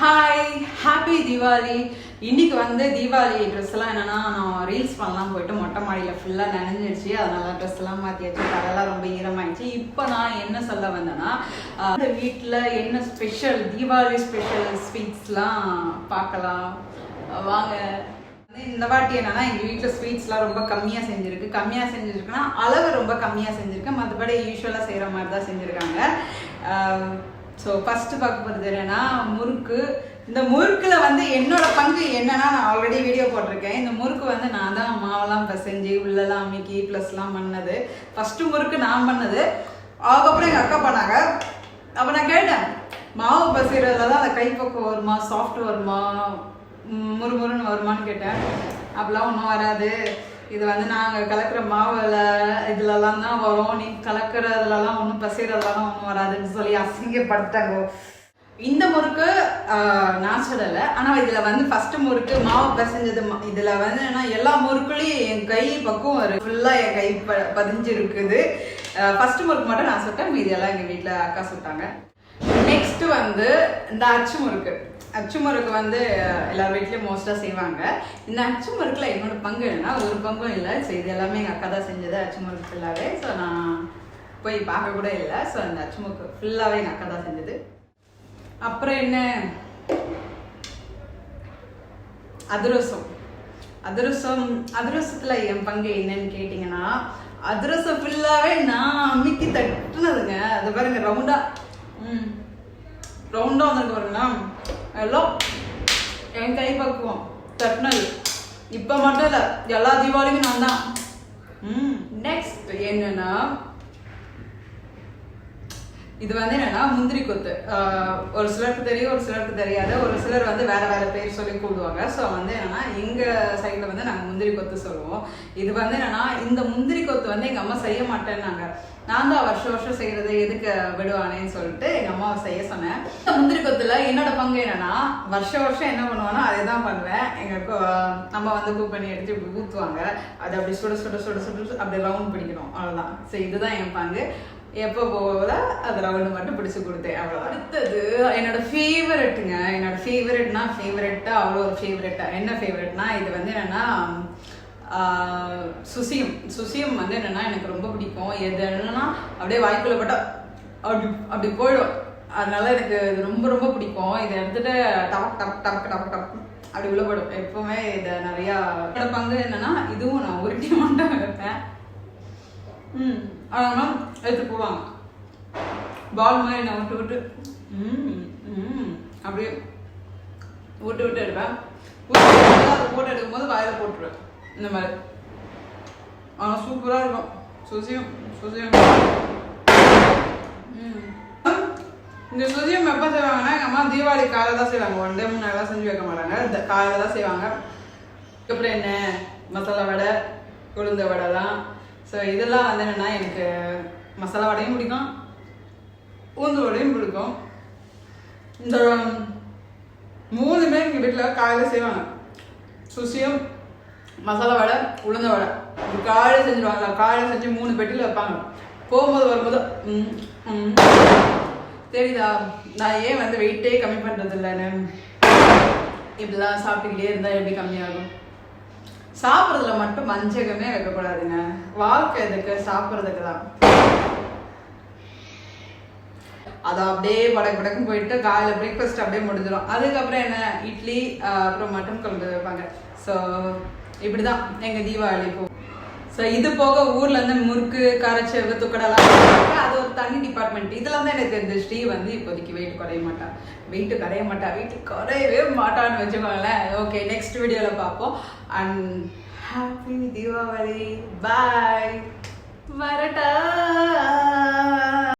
Hi happy Deepavali இன்னைக்கு வந்து Deepavali dress எல்லாம் என்னன்னா நான் ரீல்ஸ் பண்ணலாம் போயிட்டு மொட்டை மாடியில் ஃபுல்லாக நனைஞ்சிருச்சு. அதனால ட்ரெஸ் எல்லாம் மாற்றியாச்சு தலையெல்லாம் ரொம்ப ஈரமாயிடுச்சு. இப்போ நான் என்ன சொல்ல வந்தேன்னா இந்த வீட்டில் என்ன ஸ்பெஷல் தீபாவளி ஸ்பெஷல் ஸ்வீட்ஸ்லாம் பார்க்கலாம். வாங்க. இந்த வாட்டி என்னன்னா எங்கள் வீட்டில் ஸ்வீட்ஸ்லாம் ரொம்ப கம்மியாக செஞ்சுருக்கு. கம்மியாக செஞ்சுருக்குன்னா அளவு ரொம்ப கம்மியாக செஞ்சுருக்கு. மற்றபடி யூஸ்வலாக செய்கிற மாதிரி தான் செஞ்சுருக்காங்க. ஸோ ஃபஸ்ட்டு பார்க்க போகிறது என்னன்னா முறுக்கு. இந்த முறுக்கில் வந்து என்னோட பங்கு என்னன்னா நான் ஆல்ரெடி வீடியோ போட்டிருக்கேன். இந்த முறுக்கு வந்து நான் தான் மாவெல்லாம் பிசைஞ்சு உள்ளெல்லாம் அமைக்கி ப்ளஸ்லாம் பண்ணது. ஃபஸ்ட்டு முறுக்கு நான் பண்ணது. அதுக்கப்புறம் எங்கள் அக்கா பண்ணாங்க. அப்போ நான் கேட்டேன் மாவு பசைகிறதுல தான் அந்த கைப்பக்கம் வருமா சாஃப்ட் வருமா முறுமுறுன்னு வருமான்னு கேட்டேன். அப்படிலாம் ஒன்றும் வராது. இது வந்து நாங்கள் கலக்கிற மாவில் இதுலலாம் தான் வரும். நீ கலக்கிறதுலலாம் ஒன்றும் பசைகிறதுலலாம் ஒன்றும் வராதுன்னு சொல்லி அசிங்கப்படுத்தாங்க. இந்த முறுக்கு நான் சொல்லலை. ஆனால் இதில் வந்து ஃபஸ்ட்டு முறுக்கு மாவு பசைஞ்சது இதில் வந்து என்னன்னா எல்லா முறுக்குலையும் என் கை பக்கம் வரும் ஃபுல்லாக என் கை ப பதிஞ்சிருக்குது. ஃபஸ்ட்டு முறுக்கு மட்டும் நான் சுட்டேன். மீதி எல்லாம் எங்கள் வீட்டில் அக்கா சுட்டாங்க. நெக்ஸ்ட் வந்து இந்த அச்சு முறுக்கு. அச்சு முறுக்கு வந்து எல்லார் வீட்லயும் மோஸ்டா செய்வாங்க. இந்த அச்சு முறுக்குல என்னோட பங்கு என்னன்னா ஒரு பங்கும் இல்லை. ஸோ இது எல்லாமே எங்க அக்கா தான் செஞ்சது அச்சு முறுக்கு ஃபுல்லாவே ஸோ நான் போய் பார்க்க கூட இல்லை. ஸோ அந்த அச்சு முறுக்கு ஃபுல்லாவே எங்க அக்கா தான் செஞ்சது. அப்புறம் என்ன? அதிரசம். அதிரசம் அதிரசத்துல என் பங்கு என்னன்னு கேட்டிங்கன்னா அதிரசம் ஃபுல்லாவே நான் அமுக்கி தட்டுனதுங்க. அது பாருங்க ரவுண்டா ம். ரவுண்டா வந்திருக்கு பாருங்களா? எல்லாம் என் கை பக்குவோம். தட்டினது இப்போ மட்டும் இல்லை எல்லா தீபாவளிக்கும் நான் தான். ம். நெக்ஸ்ட் என்னன்னா இது வந்து என்னன்னா முந்திரி கொத்து. ஒரு சிலருக்கு தெரியும் ஒரு சிலருக்கு தெரியாது. ஒரு சிலர் வந்து வேற வேற பேர் சொல்லி கூடுவாங்க ஸோ வந்து என்னன்னா எங்க சைடில் வந்து நாங்கள் முந்திரி கொத்து சொல்லுவோம். இது வந்து என்னன்னா இந்த முந்திரி கொத்து வந்து எங்க அம்மா செய்ய மாட்டேன்னாங்க. நான் தான் வருஷம் வருஷம் செய்யறது எதுக்கு விடுவானேன்னு சொல்லிட்டு எங்க அம்மாவை செய்ய சொன்னேன். இந்த முந்திரி கொத்துல என்னோட பங்கு என்னன்னா வருஷம் வருஷம் என்ன பண்ணுவானோ அதே தான் பண்ணுவேன். எங்க நம்ம வந்து குக் பண்ணி எடுத்து இப்படி ஊற்றுவாங்க அது அப்படி சுட சுட சுட சுட அப்படி ரவுண்ட் பிடிக்கணும். அவ்வளோதான் ஸோ இதுதான் என் பங்கு. எப்போ போகுதோ அது ரவுண்டு மட்டும் பிடிச்சு கொடுத்தேன் அவ்வளோ அடுத்தது என்னோட ஃபேவரெட்டுங்க என்னோட ஃபேவரெட்னா ஃபேவரெட்டா அவ்வளோ ஒரு ஃபேவரெட்டா என்ன ஃபேவரெட்னா இது வந்து என்னன்னா சுசியம். சுசியம் வந்து என்னன்னா எனக்கு ரொம்ப பிடிக்கும். எது என்னன்னா அப்படியே வாய்க்குள்ள போட்டா அப்படி அப்படி போயிடும். அதனால எனக்கு இது ரொம்ப ரொம்ப பிடிக்கும். இதை எடுத்துட்டு டபக் டபக் டபக் டபக் டபக் அப்படி உள்ள போயிடும். எப்பவுமே இதை நிறையா என்னோட பங்கு என்னன்னா இதுவும் நான் உருட்டி மட்டும் வைப்பேன். ம் அதெல்லாம் எடுத்து போடுவாங்க பால் மாதிரி நான் விட்டு விட்டு. ம் ம் அப்படியே விட்டு விட்டு எடுப்பேன். விட்டு விட்டு அதை போட்டு எடுக்கும்போது போட்டுருவேன். இந்த மாதிரி. ஆனால் சூப்பராக இருக்கும். சுசியம் சுசியம். ம். இந்த சுசியம் எப்போ செய்வாங்கன்னா எங்கள் அம்மா தீபாவளி காலையில் தான் செய்வாங்க. ஒன் டே முன்னாடிலாம் செஞ்சு வைக்க மாட்டாங்க. இந்த காலையில் தான் செய்வாங்க. அதுக்கப்புறம் என்ன? மசாலா வடை உளுந்த வடைலாம். ஸோ இதெல்லாம் வந்து என்னென்னா எனக்கு மசாலா வடையும் பிடிக்கும். ஊந்து வடையும் பிடிக்கும். இந்த மூணுமே எங்கள் வீட்டில் காலையில் செய்வாங்க. சுசியும் மசாலா வடை உளுந்த வடை. இது காலையில் செஞ்சுருவாங்க. காலையில் செஞ்சு மூணு பெட்டியில் வைப்பாங்க. போகும்போது வரும்போது ம், ம். தெரியுதா? நான் ஏன் வந்து வெயிட்டே கம்மி பண்ணுறது இல்லைன்னு இப்படிலாம் சாப்பிட்டுக்கிட்டே இருந்தால் எப்படி கம்மியாகும்? சாப்பிட்றதுல மட்டும் வஞ்சகமே வைக்கக்கூடாதுங்க வாழ்க்கை எதுக்கு? சாப்பிட்றதுக்கு தான். அதை அப்படியே படக்கு படக்கும் போயிட்டு காலையில் பிரேக்ஃபாஸ்ட் அப்படியே முடிஞ்சிடும். அதுக்கப்புறம் என்ன? இட்லி அப்புறம் மட்டன் குழம்பு வைப்பாங்க. ஸோ இப்படி தான் எங்கள் தீபாவளி ஸோ இது போக ஊர்ல இருந்து முறுக்கு கரைச்சவு துக்கடெல்லாம் அது ஒரு தனி டிபார்ட்மெண்ட் இதெல்லாம் தான் எனக்கு தெரிஞ்ச ஸ்ரீ வந்து இப்போதைக்கு வெயிட் குறைய மாட்டா. வெயிட் குறைய மாட்டா. வெயிட் குறையவே மாட்டான்னு வச்சுக்கோங்களேன். ஓகே நெக்ஸ்ட் வீடியோவில் பார்ப்போம். அண்ட் ஹாப்பி தீபாவளி பாய் வரட்டா.